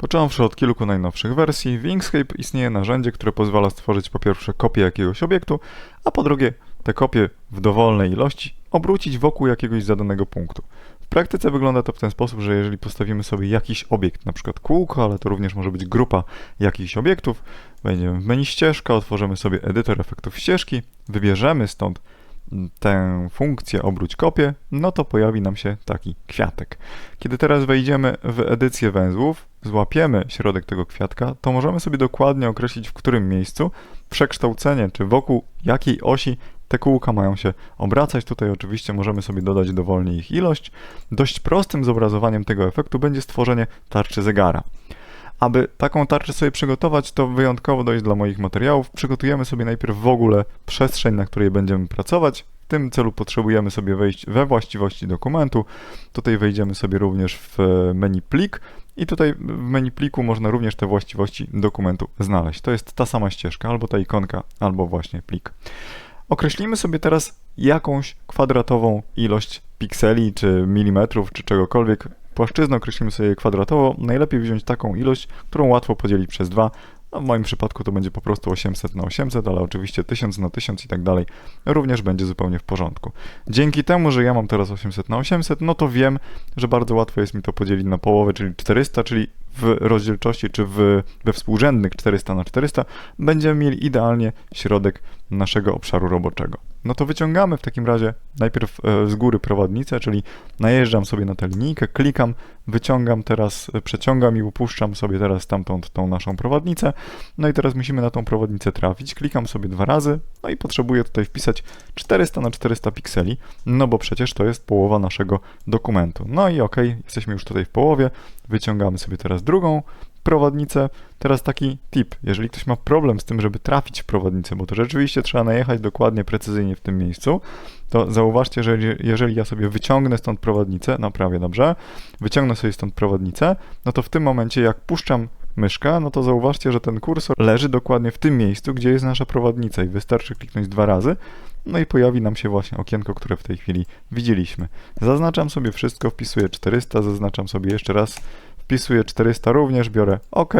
Począwszy od kilku najnowszych wersji, w Inkscape istnieje narzędzie, które pozwala stworzyć po pierwsze kopię jakiegoś obiektu, a po drugie te kopie w dowolnej ilości obrócić wokół jakiegoś zadanego punktu. W praktyce wygląda to w ten sposób, że jeżeli postawimy sobie jakiś obiekt, na przykład kółko, ale to również może być grupa jakichś obiektów, wejdziemy w menu ścieżka, otworzymy sobie edytor efektów ścieżki, wybierzemy stąd tę funkcję obróć kopię, no to pojawi nam się taki kwiatek. Kiedy teraz wejdziemy w edycję węzłów, złapiemy środek tego kwiatka, to możemy sobie dokładnie określić w którym miejscu przekształcenie, czy wokół jakiej osi te kółka mają się obracać. Tutaj oczywiście możemy sobie dodać dowolnie ich ilość. Dość prostym zobrazowaniem tego efektu będzie stworzenie tarczy zegara. Aby taką tarczę sobie przygotować, to wyjątkowo dojść dla moich materiałów. Przygotujemy sobie najpierw w ogóle przestrzeń, na której będziemy pracować. W tym celu potrzebujemy sobie wejść we właściwości dokumentu. Tutaj wejdziemy sobie również w menu plik i tutaj w menu pliku można również te właściwości dokumentu znaleźć. To jest ta sama ścieżka, albo ta ikonka, albo właśnie plik. Określimy sobie teraz jakąś kwadratową ilość pikseli, czy milimetrów, czy czegokolwiek. Płaszczyznę określimy sobie kwadratowo. Najlepiej wziąć taką ilość, którą łatwo podzielić przez 2. No w moim przypadku to będzie po prostu 800 na 800, ale oczywiście 1000 na 1000 i tak dalej również będzie zupełnie w porządku. Dzięki temu, że ja mam teraz 800 na 800, no to wiem, że bardzo łatwo jest mi to podzielić na połowę, czyli 400, czyli w rozdzielczości czy w, we współrzędnych 400 na 400 będziemy mieli idealnie środek naszego obszaru roboczego. No to wyciągamy w takim razie najpierw e, z góry prowadnicę, czyli najeżdżam sobie na tę linijkę, klikam, wyciągam teraz, e, przeciągam i upuszczam sobie teraz stamtąd tą naszą prowadnicę. No i teraz musimy na tą prowadnicę trafić. Klikam sobie dwa razy, no i potrzebuję tutaj wpisać 400 na 400 pikseli, no bo przecież to jest połowa naszego dokumentu. No i ok, jesteśmy już tutaj w połowie. Wyciągamy sobie teraz drugą prowadnicę. Teraz taki tip, jeżeli ktoś ma problem z tym, żeby trafić w prowadnicę, bo to rzeczywiście trzeba najechać dokładnie, precyzyjnie w tym miejscu, to zauważcie, że jeżeli ja sobie wyciągnę stąd prowadnicę, no prawie dobrze, wyciągnę sobie stąd prowadnicę, no to w tym momencie jak puszczam myszkę, no to zauważcie, że ten kursor leży dokładnie w tym miejscu, gdzie jest nasza prowadnica i wystarczy kliknąć dwa razy, no i pojawi nam się właśnie okienko, które w tej chwili widzieliśmy. Zaznaczam sobie wszystko, wpisuję 400, zaznaczam sobie jeszcze raz wpisuję 400 również, biorę OK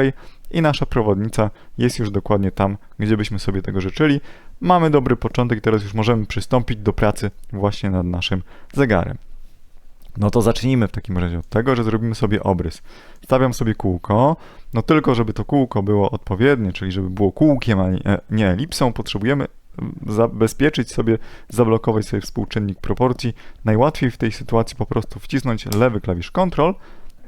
i nasza przewodnica jest już dokładnie tam, gdzie byśmy sobie tego życzyli. Mamy dobry początek i teraz już możemy przystąpić do pracy właśnie nad naszym zegarem. No to zacznijmy w takim razie od tego, że zrobimy sobie obrys. Stawiam sobie kółko, no tylko żeby to kółko było odpowiednie, czyli żeby było kółkiem, a nie elipsą, potrzebujemy zabezpieczyć sobie, zablokować sobie współczynnik proporcji. Najłatwiej w tej sytuacji po prostu wcisnąć lewy klawisz Ctrl,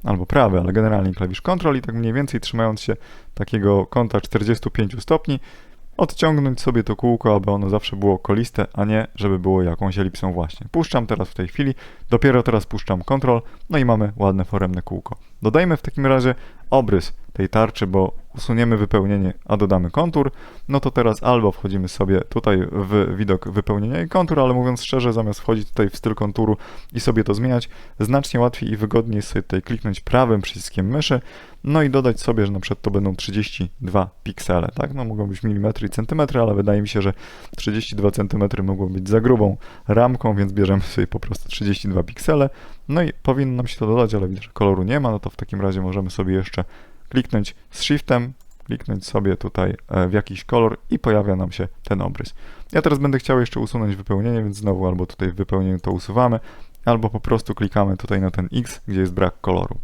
albo prawy, ale generalnie klawisz Ctrl i tak mniej więcej trzymając się takiego kąta 45 stopni, odciągnąć sobie to kółko, aby ono zawsze było koliste, a nie żeby było jakąś elipsą właśnie. Puszczam teraz w tej chwili, dopiero teraz puszczam Ctrl, no i mamy ładne foremne kółko. Dodajmy w takim razie obrys tej tarczy, bo usuniemy wypełnienie, a dodamy kontur, no to teraz albo wchodzimy sobie tutaj w widok wypełnienia i kontur, ale mówiąc szczerze, zamiast wchodzić tutaj w styl konturu i sobie to zmieniać, znacznie łatwiej i wygodniej sobie tutaj kliknąć prawym przyciskiem myszy, no i dodać sobie, że na przykład to będą 32 piksele, tak? No mogą być milimetry i centymetry, ale wydaje mi się, że 32 centymetry mogą być za grubą ramką, więc bierzemy sobie po prostu 32 piksele, no i powinno nam się to dodać, ale widzę, że koloru nie ma, no to w takim razie możemy sobie jeszcze kliknąć z Shiftem, kliknąć sobie tutaj e, w jakiś kolor i pojawia nam się ten obrys. Ja teraz będę chciał jeszcze usunąć wypełnienie, więc znowu albo tutaj w wypełnieniu to usuwamy, albo po prostu klikamy tutaj na ten X, gdzie jest brak koloru.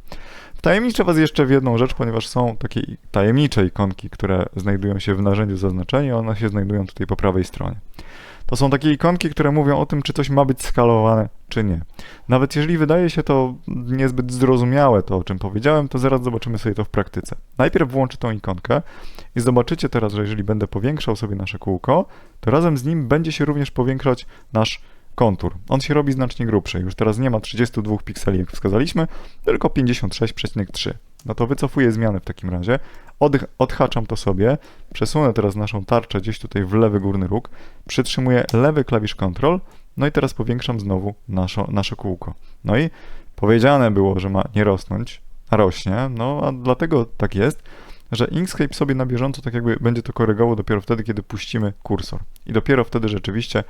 Tajemniczę Was jeszcze w jedną rzecz, ponieważ są takie tajemnicze ikonki, które znajdują się w narzędziu zaznaczenia, one się znajdują tutaj po prawej stronie. To są takie ikonki, które mówią o tym, czy coś ma być skalowane, czy nie. Nawet jeżeli wydaje się to niezbyt zrozumiałe, to o czym powiedziałem, to zaraz zobaczymy sobie to w praktyce. Najpierw włączę tą ikonkę i zobaczycie teraz, że jeżeli będę powiększał sobie nasze kółko, to razem z nim będzie się również powiększać nasz kontur. On się robi znacznie grubszy. Już teraz nie ma 32 pikseli, jak wskazaliśmy, tylko 56,3. No to wycofuję zmiany w takim razie. Od, odhaczam to sobie, przesunę teraz naszą tarczę gdzieś tutaj w lewy górny róg, przytrzymuję lewy klawisz Ctrl, no i teraz powiększam znowu naszo, nasze kółko. No i powiedziane było, że ma nie rosnąć, a rośnie, no a dlatego tak jest, że Inkscape sobie na bieżąco tak jakby będzie to korygował dopiero wtedy, kiedy puścimy kursor. I dopiero wtedy rzeczywiście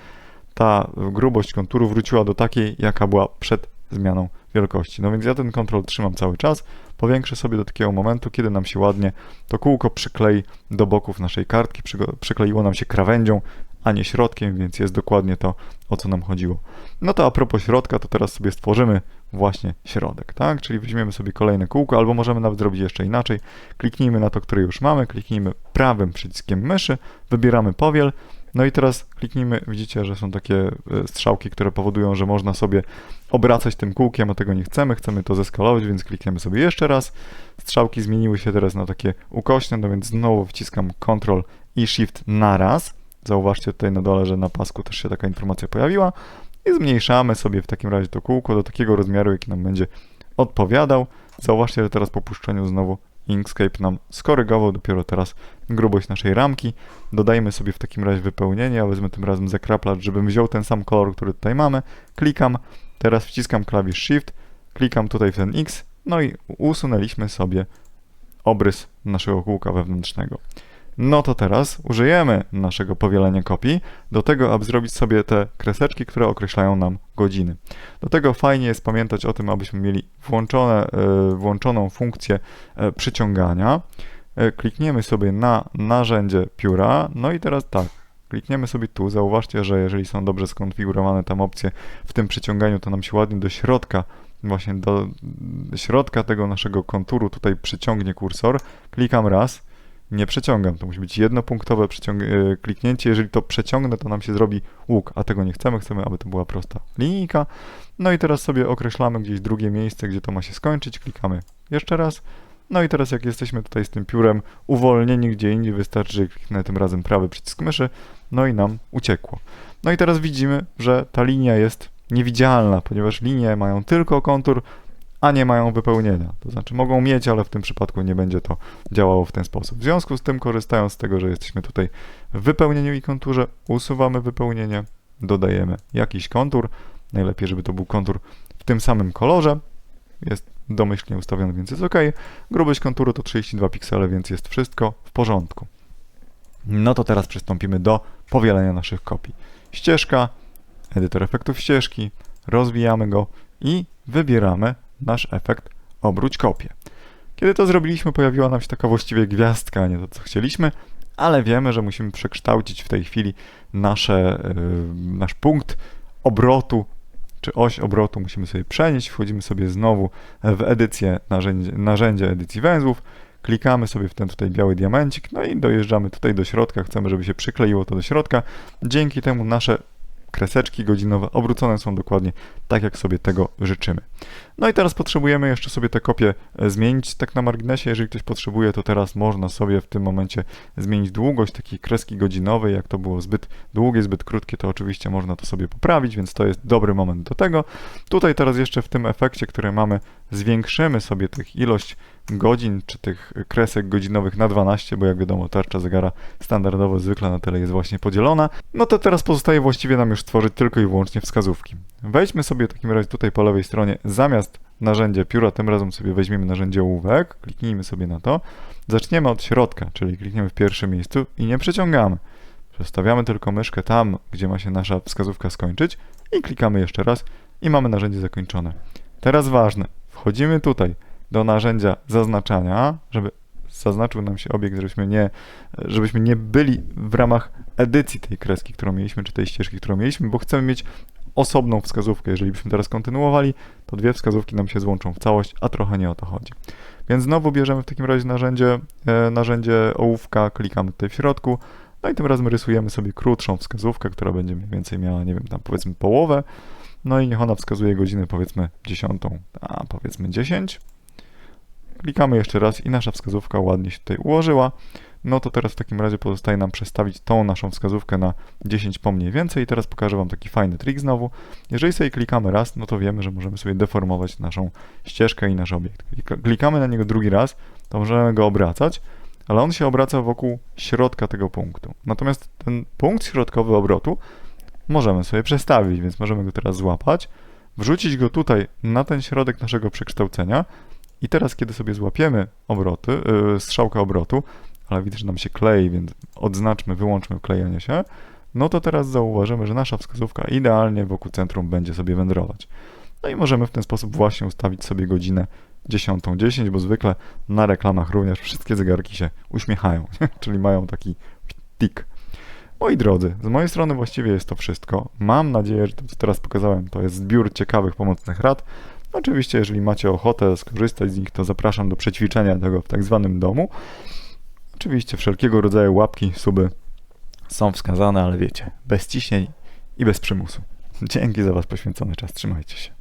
ta grubość konturu wróciła do takiej, jaka była przed zmianą wielkości. No więc ja ten kontrol trzymam cały czas, powiększę sobie do takiego momentu, kiedy nam się ładnie to kółko przyklei do boków naszej kartki, przykleiło nam się krawędzią, a nie środkiem, więc jest dokładnie to, o co nam chodziło. No to a propos środka, to teraz sobie stworzymy właśnie środek, tak? Czyli weźmiemy sobie kolejne kółko, albo możemy nawet zrobić jeszcze inaczej. Kliknijmy na to, które już mamy, kliknijmy prawym przyciskiem myszy, wybieramy powiel, no i teraz kliknijmy, widzicie, że są takie e, strzałki, które powodują, że można sobie obracać tym kółkiem, a tego nie chcemy, chcemy to zeskalować, więc klikniemy sobie jeszcze raz. Strzałki zmieniły się teraz na takie ukośne, no więc znowu wciskam Ctrl i Shift naraz. Zauważcie tutaj na dole, że na pasku też się taka informacja pojawiła. I zmniejszamy sobie w takim razie to kółko do takiego rozmiaru, jaki nam będzie odpowiadał. Zauważcie, że teraz po puszczeniu znowu Inkscape nam skorygował dopiero teraz grubość naszej ramki. Dodajmy sobie w takim razie wypełnienie, ja wezmę tym razem zakraplacz, żebym wziął ten sam kolor, który tutaj mamy. Klikam, teraz wciskam klawisz Shift, klikam tutaj w ten X, no i usunęliśmy sobie obrys naszego kółka wewnętrznego. No to teraz użyjemy naszego powielenia kopii do tego, aby zrobić sobie te kreseczki, które określają nam godziny. Do tego fajnie jest pamiętać o tym, abyśmy mieli włączone, e, włączoną funkcję e, przyciągania. E, Klikniemy sobie na narzędzie pióra, no i teraz tak, klikniemy sobie tu, zauważcie, że jeżeli są dobrze skonfigurowane tam opcje w tym przyciąganiu, to nam się ładnie do środka, właśnie do środka tego naszego konturu tutaj przyciągnie kursor. Klikam raz, nie przeciągam. To musi być jednopunktowe e, kliknięcie. Jeżeli to przeciągnę, to nam się zrobi łuk, a tego nie chcemy. Chcemy, aby to była prosta linijka. No i teraz sobie określamy gdzieś drugie miejsce, gdzie to ma się skończyć. Klikamy jeszcze raz. No i teraz jak jesteśmy tutaj z tym piórem uwolnieni gdzie indziej, wystarczy, że kliknę tym razem prawy przycisk myszy, no i nam uciekło. No i teraz widzimy, że ta linia jest niewidzialna, ponieważ linie mają tylko kontur, a nie mają wypełnienia. To znaczy mogą mieć, ale w tym przypadku nie będzie to działało w ten sposób. W związku z tym, korzystając z tego, że jesteśmy tutaj w wypełnieniu i konturze, usuwamy wypełnienie, dodajemy jakiś kontur. Najlepiej, żeby to był kontur w tym samym kolorze. Jest domyślnie ustawiony, więc jest OK. Grubość konturu to 32 piksele, więc jest wszystko w porządku. No to teraz przystąpimy do powielenia naszych kopii. Ścieżka, edytor efektów ścieżki, rozwijamy go i wybieramy nasz efekt obróć kopię. Kiedy to zrobiliśmy, pojawiła nam się taka właściwie gwiazdka, a nie to, co chcieliśmy, ale wiemy, że musimy przekształcić w tej chwili nasze, yy, nasz punkt obrotu, czy oś obrotu musimy sobie przenieść. Wchodzimy sobie znowu w edycję narzędzie, narzędzia edycji węzłów, klikamy sobie w ten tutaj biały diamencik, no i dojeżdżamy tutaj do środka, chcemy, żeby się przykleiło to do środka. Dzięki temu nasze kreseczki godzinowe obrócone są dokładnie tak, jak sobie tego życzymy. No i teraz potrzebujemy jeszcze sobie te kopie e, zmienić. Tak na marginesie, jeżeli ktoś potrzebuje, to teraz można sobie w tym momencie zmienić długość takiej kreski godzinowej. Jak to było zbyt długie, zbyt krótkie, to oczywiście można to sobie poprawić, więc to jest dobry moment do tego. Tutaj teraz jeszcze w tym efekcie, który mamy, zwiększymy sobie tych ilość godzin, czy tych kresek godzinowych na 12, bo jak wiadomo, tarcza zegara standardowo zwykle na tyle jest właśnie podzielona. No to teraz pozostaje właściwie nam już stworzyć tylko i wyłącznie wskazówki. Wejdźmy sobie w takim razie tutaj po lewej stronie, zamiast narzędzia pióra, tym razem sobie weźmiemy narzędzie ołówek, kliknijmy sobie na to, zaczniemy od środka, czyli klikniemy w pierwszym miejscu i nie przeciągamy. Przestawiamy tylko myszkę tam, gdzie ma się nasza wskazówka skończyć i klikamy jeszcze raz i mamy narzędzie zakończone. Teraz ważne, wchodzimy tutaj do narzędzia zaznaczania, żeby zaznaczył nam się obiekt, żebyśmy nie, żebyśmy nie byli w ramach edycji tej kreski, którą mieliśmy, czy tej ścieżki, którą mieliśmy, bo chcemy mieć osobną wskazówkę. Jeżeli byśmy teraz kontynuowali, to dwie wskazówki nam się złączą w całość, a trochę nie o to chodzi. Więc znowu bierzemy w takim razie narzędzie, e, narzędzie ołówka, klikamy tutaj w środku, no i tym razem rysujemy sobie krótszą wskazówkę, która będzie mniej więcej miała, nie wiem, tam powiedzmy połowę, no i niech ona wskazuje godzinę powiedzmy dziesiątą, a powiedzmy 10. Klikamy jeszcze raz i nasza wskazówka ładnie się tutaj ułożyła. No to teraz w takim razie pozostaje nam przestawić tą naszą wskazówkę na 10 po mniej więcej. I teraz pokażę Wam taki fajny trik znowu. Jeżeli sobie klikamy raz, no to wiemy, że możemy sobie deformować naszą ścieżkę i nasz obiekt. Klikamy na niego drugi raz, to możemy go obracać, ale on się obraca wokół środka tego punktu. Natomiast ten punkt środkowy obrotu możemy sobie przestawić, więc możemy go teraz złapać, wrzucić go tutaj na ten środek naszego przekształcenia i teraz, kiedy sobie złapiemy obroty, yy, strzałkę obrotu, ale widzę, że nam się klei, więc odznaczmy, wyłączmy klejenie się, no to teraz zauważymy, że nasza wskazówka idealnie wokół centrum będzie sobie wędrować. No i możemy w ten sposób właśnie ustawić sobie godzinę 10.10, bo zwykle na reklamach również wszystkie zegarki się uśmiechają, czyli mają taki tik. Moi drodzy, z mojej strony właściwie jest to wszystko. Mam nadzieję, że to, co teraz pokazałem, to jest zbiór ciekawych, pomocnych rad. Oczywiście, jeżeli macie ochotę skorzystać z nich, to zapraszam do przećwiczenia tego w tak zwanym domu. Oczywiście wszelkiego rodzaju łapki, suby są wskazane, ale wiecie, bez ciśnień i bez przymusu. Dzięki za Wasz poświęcony czas. Trzymajcie się.